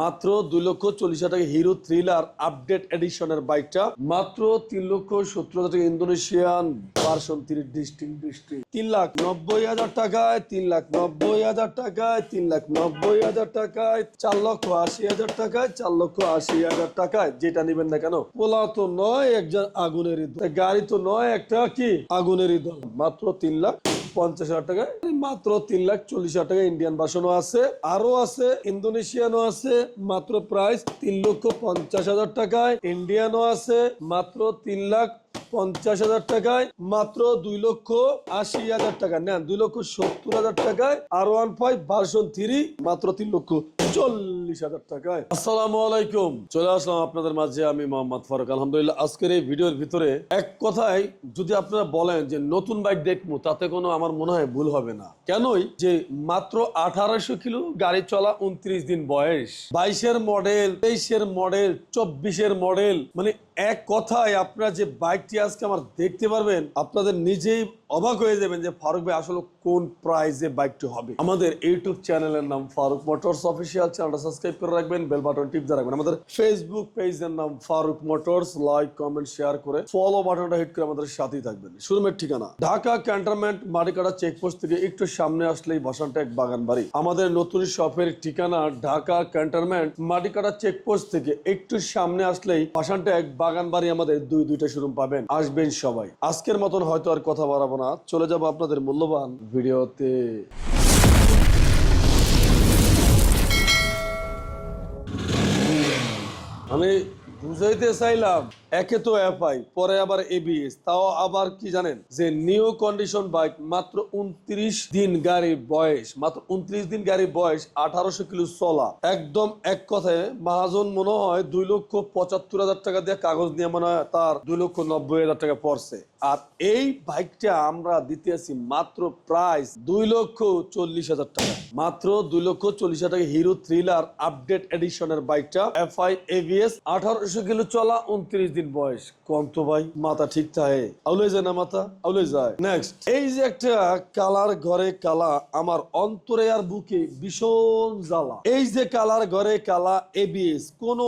মাত্র দুই লক্ষ চল্লিশ হাজার টাকা হিরো থ্রিলার আপডেট এডিশনের বাইকটা মাত্র তিন লক্ষ সত্তর হাজার টাকা Indonesian version three district district তিন লাখ নব্বই হাজার টাকায়, তিন লাখ নব্বই হাজার টাকায়, তিন লাখ নব্বই হাজার টাকায়, চার লক্ষ আশি হাজার টাকায়, চার লক্ষ আশি হাজার টাকায়। যেটা নেবেন না কেন? পোলা তো নয়, একজন আগুনের গাড়ি তো নয়, একটা কি? আগুনের দল মাত্র তিন লাখ পঞ্চাশ হাজার টাকায় মাত্র তিন লাখ চল্লিশ হাজার টাকা ইন্ডিয়ান বাসনও আছে আরও আছে ইন্দোনেশিয়ানও আছে, মাত্র প্রাইস তিন লক্ষ পঞ্চাশ হাজার টাকায়। ইন্ডিয়ানও আছে, মাত্র তিন লাখ পঞ্চাশ হাজার টাকায় মাত্র দুই লক্ষ আশি হাজার টাকা। নেন, দুই লক্ষ সত্তর হাজার টাকায় R one five version three মাত্র তিন লক্ষ চল্লিশ হাজার আপনাদের মাঝে, আমি মোহাম্মদ ফারুক। আলহামদুলিল্লাহ, আজকের এই ভিডিওর ভিতরে এক কথায় যদি আপনারা বলেন যে নতুন বাইক দেখব, তাতে কোনো আমার মনে হয় ভুল হবে না। কেনই? যে মাত্র আঠারোশো কিলো গাড়ি চলা উনত্রিশ দিন বয়স। বাইশের মডেল তেইশের মডেল চব্বিশের মডেল মানে এক কথায় আপনারা যে বাইকটি আজকে আমার দেখতে পারবেন আপনাদের নিজেই অবাক হয়ে যাবেন যে ফারুক ভাই আসলে কোন প্রাইসে বাইকটি হবে। আমাদের ইউটিউব চ্যানেলের নাম ফারুক মোটরস অফিসিয়াল চ্যানেলটা সাবস্ক্রাইব করে রাখবেন বেল বাটন টিপ দিয়ে রাখবেন। আমাদের ফেসবুক পেজের নাম Faruk Motors like comment share করে ফলো বাটনটা হিট করে আমাদের সাথেই থাকবেন। শোরুমের ঠিকানা, ঢাকা ক্যান্টনমেন্ট মারিকাটা চেকপোস্ট থেকে একটু সামনে আসলেই বসানটেক বাগান বাড়ি আমাদের নতুন শপের ঠিকানা ঢাকা ক্যান্টনমেন্ট মাটিকাটা চেকপোস্ট থেকে একটু সামনে আসলেই বাসানটেক বাগান বাড়ি আমাদের দুই দুইটা শোরুম পাবেন। আসবেন সবাই। আজকের মতন হয়তো আর কথা বাড়াবো না। চলে যাব আপনাদের মূল্যবান ভিডিওতে। আমি বুঝাইতে চাইলাম একে তো এফআই, পরে আবার এবিএস তাও আবার কি জানেন? যে নিউ কন্ডিশন বাইক মাত্র উনত্রিশ দিন গাড়ির বয়স, মাত্র উনত্রিশ দিন গাড়ির বয়স আঠারোশো কিলো চলা। একদম এক কথায়, মহাজন মনে হয় দুই লক্ষ পঁচাত্তর হাজার টাকা দিয়ে কাগজ নিয়ে মনে হয় তার দুই লক্ষ নব্বই হাজার টাকা পড়ছে। আর এই বাইকটা আমরা দিতে আছি মাত্র প্রাইস দুই লক্ষ চল্লিশ হাজার টাকা। মাত্র দুই লক্ষ চল্লিশ হাজার টাকা হিরো থ্রিলার আপডেট এডিশনের বাইকটা এফআই এভিএস আঠারোশো কিলো চলা, উনত্রিশ দিন বয়স, কম তো ভাই, মাথা ঠিক থাকে আউলে যায় না মাথা আউলে যায়। নেক্সট এই যে একটা কালার ঘরে কালা, আমার অন্তরে আর বুকে ভীষণ জ্বালা। এই যে কালার ঘরে কালা এবিএস কোন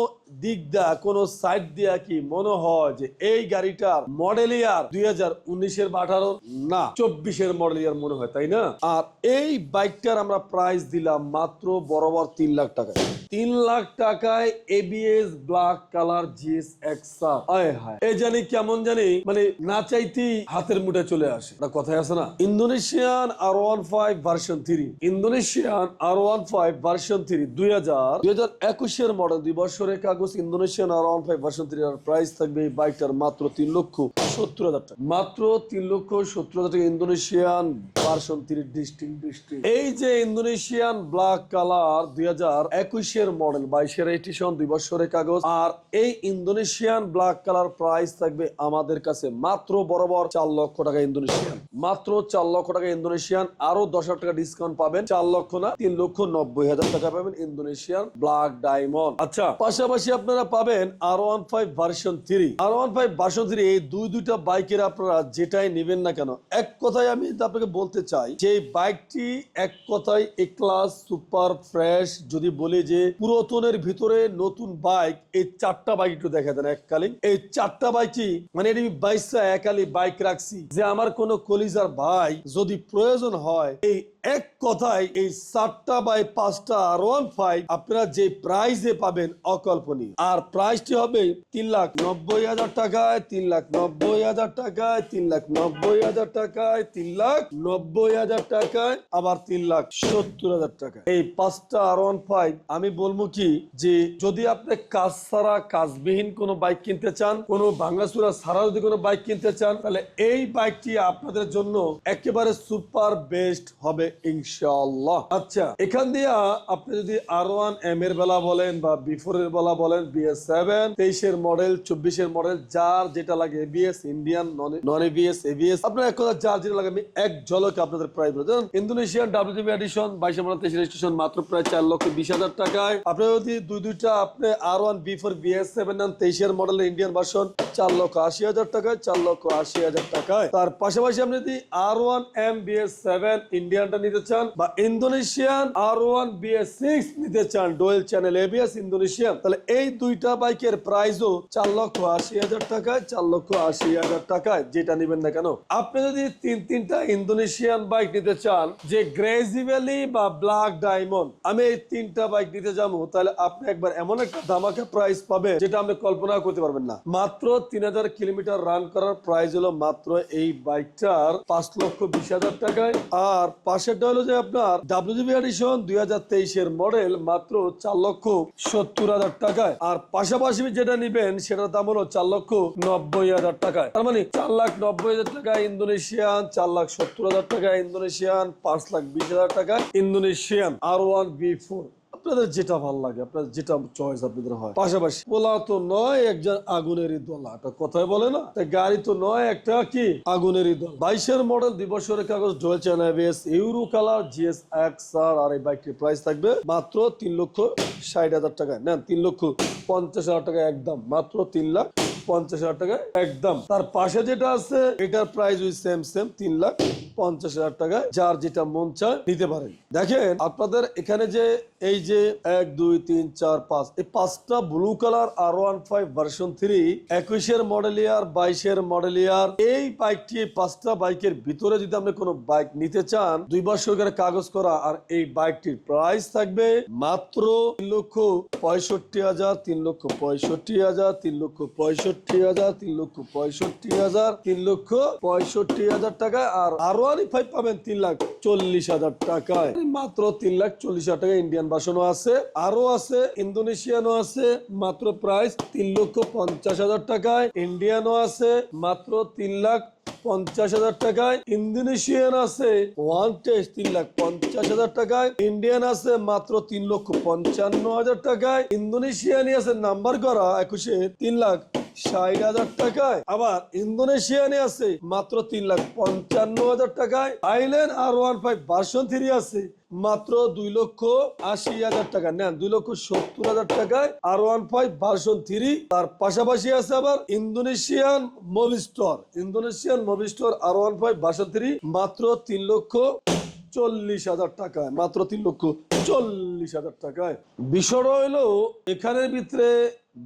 দিক দা কোন সাইড দিয়া কি মনে হয় যে এই গাড়িটার মডেল ইয়ার দুই হাজার উনিশের বা আঠারো? না, চব্বিশের মডেল ইয়ার মনে হয়, তাই না? আর এই বাইকটার আমরা প্রাইস দিলাম মাত্র বরাবর তিন লাখ টাকায়। তিন লাখ টাকায় এবিএস ব্ল্যাক কালার জিএস এক্সা আয় হায় এই জানি কেমন জানি মানে না চাইতেই হাতের মুঠে চলে আসে। একটা কথাই আছে না Indonesian R one five version three Indonesian R one five version three দুই হাজার দুই হাজার একুশের মডেল দুই বছরের কাগজ Indonesian R one five version three আর প্রাইস থাকবে এই বাইকটার মাত্র তিন লক্ষ সত্তর হাজার টাকা। মাত্র তিন লক্ষ সত্তর হাজার টাকা Indonesian version three district district এই যে ইন্দোনেশিয়ান ব্ল্যাক কালার দুই হাজার একুশের মডেল বাইশের এডিশন দুই বছরের কাগজ, আর এই ইন্দোনেশিয়ান ব্ল্যাক কালার প্রাইস থাকবে আমাদের কাছে মাত্র বরাবর চার লক্ষ টাকা ইন্দোনেশিয়ান মাত্র চার লক্ষ টাকা ইন্দোনেশিয়ান আরও দশ হাজার টাকা ডিসকাউন্ট পাবেন। চার লক্ষ না, তিন লক্ষ নব্বই হাজার টাকা পাবেন ইন্দোনেশিয়ান ব্ল্যাক ডায়মন্ড আচ্ছা পাশাপাশি আপনারা পাবেন R one five version three R one five version three এই দুই দুইটা বাইকের আপনারা যেটাই নেবেন না কেন, এক কথায় আমি আপনাকে বলতে চাই যে বাইকটি এক কথায় এ ক্লাস সুপার ফ্রেশ যদি বলি যে পুরাতনের ভিতরে নতুন বাইক, এই চারটা বাইক একটু দেখা দেন এককালীন। এই চারটা বাইকই মানে আমি বাইশটা একালি বাইক রাখছি, যে আমার কোনো কলিজার ভাই যদি প্রয়োজন হয়, এই এক কথায় এই চারটা বাই পাঁচটা আর ওয়ান ফাইভ আপনারা যে প্রাইজে পাবেন অকল্পনীয়। আর প্রাইসটি হবে তিন লাখ নব্বই হাজার টাকায় তিন লাখ নব্বই হাজার টাকায় তিন লাখ নব্বই হাজার টাকায় তিন লাখ নব্বই হাজার টাকায় আবার তিন লাখ সত্তর হাজার টাকা এই পাঁচটা আর ওয়ান ফাইভ, আমি বলব কি যে যদি আপনি কাজ ছাড়া কাজবিহীন কোনো বাইক কিনতে চান, কোনো ভাঙ্গাচুরা ছাড়া যদি কোনো বাইক কিনতে চান, তাহলে এই বাইকটি আপনাদের জন্য একেবারে সুপার বেস্ট হবে ইনশাআল্লাহ। আচ্ছা এখান দিয়ে আপনি যদি আর ওয়ান এম এর বেলা বলেন বা বিফোর এর বেলা বলেন বিএস সেভেন তেইশের মডেল চব্বিশের মডেল যার যেটা লাগে ABS Indian non ABS ABS আপনার এক কথা যার যেটা লাগে, আমি এক ঝলকে আপনাদের প্রাইস বলে দেন ইন্দোনেশিয়ান ডাব্লিউটিভি এডিশন বাইশে মডেল তেইশ রেজিস্ট্রেশন মাত্র প্রায় চার লক্ষ বিশ হাজার টাকা টাকায়। আপনি যদি দুই দুইটা আপনি R one V four BS seven নেন, তেইশের মডেলের ইন্ডিয়ান ভার্সন চার লক্ষ আশি হাজার টাকায়, চার লক্ষ আশি হাজার টাকায়। তার পাশাপাশি আপনি যদি R one M BS seven ইন্ডিয়ানটা নিতে চান, বা Indonesian R one BS six নিতে চান ডোয়েল চ্যানেল এবিএস ইন্দোনেশিয়ান তাহলে এই দুইটা বাইকের প্রাইসও চার লক্ষ আশি হাজার টাকায়, চার লক্ষ আশি হাজার টাকায়, যেটা নেবেন না কেন? আপনি যদি তিন, তিনটা ইন্দোনেশিয়ান বাইক নিতে চান, যে গ্রেজি ভ্যালি বা ব্ল্যাক ডায়মন্ড আমি এই তিনটা বাইক নিতে যাব, তাহলে আপনি একবার এমন একটা ধামাকা প্রাইস পাবেন, যেটা আপনি কল্পনা করতে পারবেন না। মাত্র তিন হাজার কিলোমিটার রান করার প্রাইস হলো মাত্র এই বাইকটার পাঁচ লক্ষ বিশ হাজার টাকায়। আর পাশেরটা হলো যে আপনার ডাব্লিউজিবি এডিশন দুই হাজার তেইশের মডেল মাত্র চার লক্ষ সত্তর হাজার টাকায়। আর পাশাপাশি যেটা নিবেন, সেটার দাম হলো চার লক্ষ নব্বই হাজার টাকায়। তার মানে চার লাখ নব্বই হাজার টাকা ইন্দোনেশিয়ান, চার লাখ সত্তর হাজার টাকা ইন্দোনেশিয়ান, পাঁচ লাখ বিশ হাজার টাকা Indonesian R one V four আপনাদের যেটা ভালো লাগে আপনার যেটা চয়েস আপনাদের হয়। পাশাপাশি পোলা তো নয় একজন আগুনেরই দোলা। একটা কথায় বলে না গাড়ি তো নয় একটা কি? আগুনেরই দল। বাইশের মডেল দিবসের কাগজ dual channel Euro colour GS X R আর এই বাইকটির প্রাইস থাকবে মাত্র তিন লক্ষ ষাট হাজার টাকায়। নেন, তিন লক্ষ পঞ্চাশ হাজার টাকা একদম, মাত্র তিন লাখ পঞ্চাশ হাজার টাকা। একদম। তার পাশে যেটা আছে, এটার প্রাইস সেম সেম তিন লাখ পঞ্চাশ হাজার যার যেটা মন চায় নিতে পারেন। দেখেন, আপনাদের এখানে যে, এই যে এক, দুই, তিন, চার, পাঁচ, এই পাঁচটা blue colour R one five version three একুশের মডেল ইয়ার বাইশের মডেল ইয়ার এই বাইকটি পাঁচটা বাইকের ভিতরে যদি আপনি কোনো বাইক নিতে চান দুই বছরের কাগজ করা, আর এই বাইকটির প্রাইস থাকবে মাত্র তিন লক্ষ পঁয়ষট্টি হাজার, তিন লক্ষ পঁয়ষট্টি হাজার, তিন লক্ষ পঁয়ষট্টি হাজার, তিন লক্ষ পঁয়ষট্টি হাজার, তিন লক্ষ পঁয়ষট্টি হাজার আর আরও আনি ফাইভ পাবেন তিন লাখ চল্লিশ হাজার টাকায়। মাত্র তিন লাখ চল্লিশ হাজার টাকা ইন্ডিয়ান ভার্সনও আছে আরও আছে ইন্দোনেশিয়ানও আছে, মাত্র প্রাইস তিন লক্ষ পঞ্চাশ হাজার টাকায় ইন্ডিয়ানও আছে, মাত্র তিন লাখ পঞ্চাশ হাজার টাকায় ইন্দোনেশিয়ান আছে ওয়ান টেস্ট তিন লাখ পঞ্চাশ হাজার টাকায় ইন্ডিয়ান আছে, মাত্র তিন লক্ষ পঞ্চান্ন হাজার টাকায় ইন্দোনেশিয়ানই আছে নাম্বার করা একুশে তিন লাখ ষাট হাজার টাকায়। আবার ইন্দোনেশিয়ানে আছে মাত্র তিন লাখ পঞ্চান্ন হাজার টাকায়। Island R one five version three আছে মাত্র দুই লক্ষ আশি হাজার টাকা। নেন, দুই লক্ষ সত্তর হাজার টাকায় R one five version three. তার পাশাপাশি আছে আবার Indonesian Movistar Indonesian Movistar R one five version three মাত্র তিন লক্ষ চল্লিশ হাজার টাকায়। মাত্র তিন লক্ষ চল্লিশ হাজার টাকায়। বিষয়টা হইল এখানের ভিতরে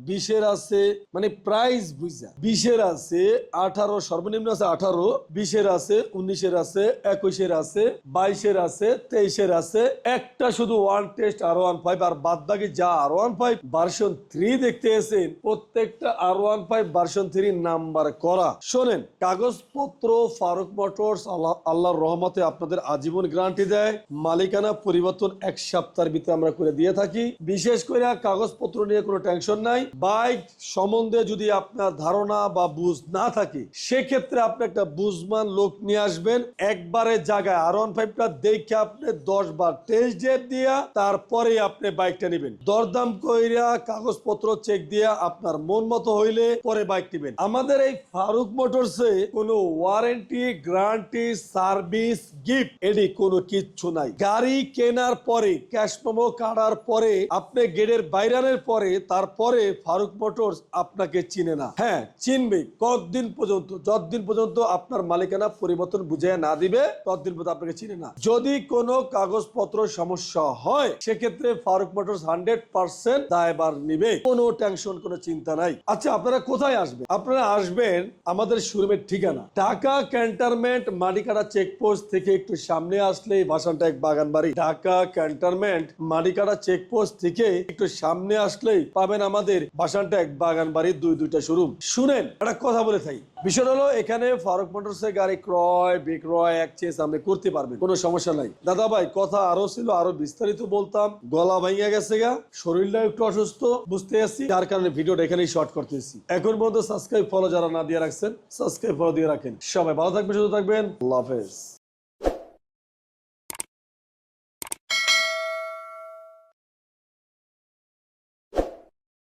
বিশের আছে মানে প্রাইস বুঝা বিশের আছে আঠারো, সর্বনিম্ন আছে আঠারো, বিশের আছে উনিশের আছে, একুশের আছে, বাইশের আছে, তেইশের আছে। একটা শুধু one test R one five আর বাদ বাকি যা R one five version three দেখতে এসেন প্রত্যেকটা R one five version three number করা। শোনেন, কাগজপত্র ফারুক মোটরস আল্লাহ রহমতে আপনাদের আজীবন গ্যারান্টি দেয়। মালিকানা পরিবর্তন এক সপ্তাহের ভিতরে আমরা করে দিয়ে থাকি। বিশেষ করে কাগজপত্র নিয়ে কোনো টেনশন নাই। বাইক সম্বন্ধে যদি আপনার ধারণা বা বুঝ না থাকে, সেক্ষেত্রে আপনি একটা বুঝমান লোক নিয়ে আসবেন, একবারে জায়গায় আর ওয়ান ফাইভটা দেখে আপনি দশ বার টেস্ট ডেট দিয়া তারপরে আপনি বাইকটা নেবেন। দরদাম কইরা কাগজপত্র চেক দিয়া আপনার মন মতো হইলে পরে বাইক নেবেন। আমাদের এই ফারুক মোটরসে কোনো ওয়ারেন্টি গ্যারান্টি সার্ভিস গিফট এডি কোনো কিচ্ছু নাই। গাড়ি কেনার পরে ক্যাশ মেমো কাটার পরে, আপনি গেটের বাইরানের পরে, তারপরে ফারুক মোটরস আপনাকে চিনে না। হ্যাঁ চিনবে কতদিন পর্যন্ত, যতদিন পর্যন্ত আপনার মালিকানা পরিবর্তন বুঝে না দিবে, ততদিন পর্যন্ত আপনাকে চিনে না। যদি কোনো কাগজপত্র সমস্যা হয়, সেক্ষেত্রে ফারুক মোটরস হান্ড্রেড পার্সেন্ট দায়বার নিবে। কোনো টেনশন, কোনো চিন্তা নাই। আচ্ছা আপনারা কোথায় আসবেন? আপনারা আসবেন আমাদের শোরুমের ঠিকানা। ঢাকা ক্যান্টারমেন্ট মাটিকাটা চেকপোস্ট থেকে একটু সামনে আসলে ভাষণটা এক বাগান বাড়ি ঢাকা ক্যান্টনমেন্ট মাটিকাটা চেকপোস্ট থেকে একটু সামনে আসলেই পাবেন আমাদের বাসানটা এক বাগান বাড়ির দুই দুইটা শোরুম। শুনেন, একটা কথা বলে থাকি। বিষয় হলো, এখানে ফারুক মোটরসের গাড়ি ক্রয়, বিক্রয় একচেস আপনি করতে পারবেন, কোনো সমস্যা নাই। দাদা ভাই, কথা আরও ছিল, আরও বিস্তারিত বলতাম। গলা ভাঙিয়া গেছে গা শরীরটা একটু অসুস্থ, বুঝতে আসছি যার কারণে ভিডিওটা এখানেই শর্ট করতেছি এখন পর্যন্ত সাবস্ক্রাইব ফলো যারা না দিয়ে রাখছেন সাবস্ক্রাইব ফলো দিয়ে রাখেন। সবাই ভালো থাকবেন, সুস্থ থাকবেন, আল্লাহ হাফেজ।